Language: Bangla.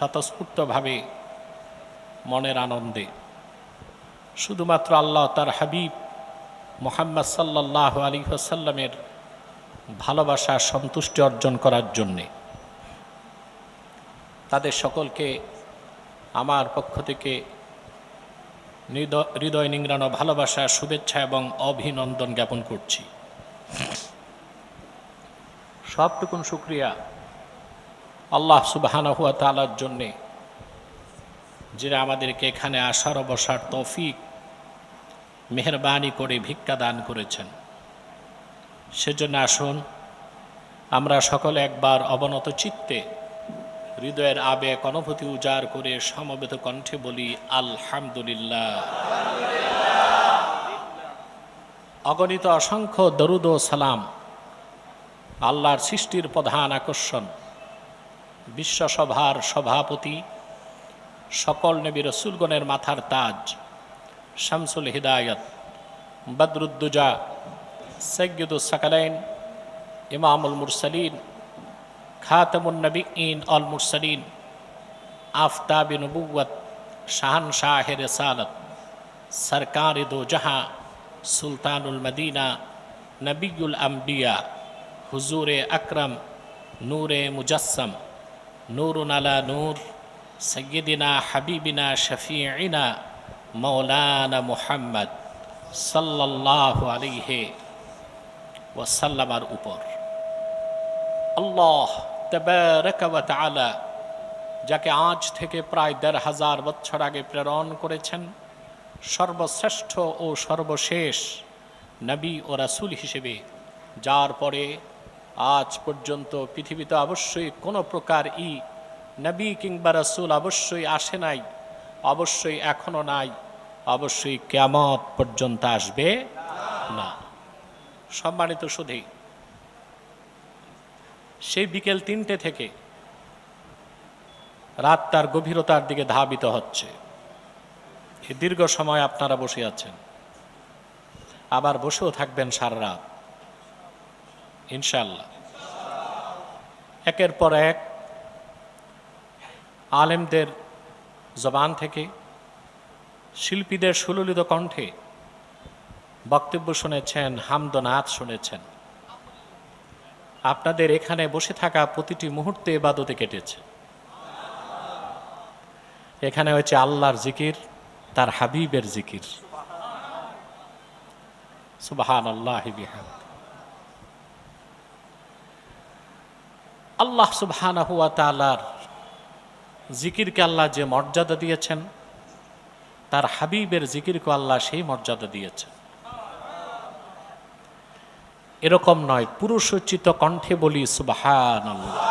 স্বতঃস্ফূর্তভাবে মনের আনন্দে। শুধুমাত্র আল্লাহ তার হাবিব মোহাম্মদ সাল্লাহ আলী হাসাল্লামের ভালোবাসা, সন্তুষ্টি অর্জন করার জন্যে। তাদের সকলকে আমার পক্ষ থেকে হৃদয়- হৃদয় নিংড়ানো ভালোবাসা, শুভেচ্ছা এবং অভিনন্দন জ্ঞাপন করছি। সবটুকুন শুক্রিয়া। আল্লাহ সুবাহানা হুয়া তালার জন্যে যিনি আমাদেরকে এখানে আসার অবসার বসার তৌফিক, মেহরবানি করে ভিক্ষা দান করেছেন। সেজন্য আসুন, আমরা সকলে একবার অবনত চিত্তে হৃদয়ের আবেগ, অনুভূতি উজাড় করে সমবেত কণ্ঠে বলি, আলহামদুলিল্লাহ। অগণিত অসংখ্য দরুদ ও সালাম, আল্লাহর সৃষ্টির প্রধান আকর্ষণ। বিশ্বসভার সভাপতি, সকল নবী রসুলগণের মাথার তাজ, শামসুল হিদায়ত, বদরুদ্দুজা সৈয়দুল সাকালাইন, ইমামুল মুরসালিন নবীন অল মুরসালিন, আফতাব নবুয়ত শাহান শাহ রসালত, সরকার দো জাহাঁ সুলতানুল মদিনা নবীল আম্বিয়া, হুজুর আকরম, নূরে মুজসম নূর আলা নূর সৈয়দিনা হাবিবিনা শফিনা মৌলানা মুহাম্মদ সাল্লাহ আলিহে ওয়াসাল্লামার উপর। আল্লাহ তবারক ওয়া তাআলা যাকে আজ থেকে প্রায় দেড় হাজার বছর আগে প্রেরণ করেছেন, সর্বশ্রেষ্ঠ ও সর্বশেষ নবী ও রাসূল হিসেবে, যার পরে আজ পর্যন্ত পৃথিবীতে অবশ্যই কোনো প্রকার ই নবী কিংবা রাসূল অবশ্যই আসে নাই, অবশ্যই এখনও নাই, অবশ্যই কেমত পর্যন্ত আসবে না। সম্মানিত সুধী, সেই বিকেল তিনটে থেকে রাত তার গভীরতার দিকে ধাবিত হচ্ছে। দীর্ঘ সময় আপনারা বসে আছেন। আবার বসেও থাকবেন সারা রাত। ইনশাল্লাহ একের পর এক আলেমদের জবান থেকে, শিল্পীদের সুললিত কণ্ঠে বক্তব্য শুনেছেন হামদনাথ শুনেছেন। আপনাদের এখানে বসে থাকা প্রতিটি মুহূর্তে এবাদতে কেটেছে। এখানে হয়েছে আল্লাহর জিকির, তার হাবিবের জিকির। সুবাহান আল্লাহ আল্লাহ সুবহানা হুয়া তালার জিকিরকে আল্লাহ যে মর্যাদা দিয়েছেন, তার হাবিবের জিকিরকে আল্লাহ সেই মর্যাদা দিয়েছেন। এরকম নয়, পুরুষোচিত কণ্ঠে বলি সুবাহান আল্লাহ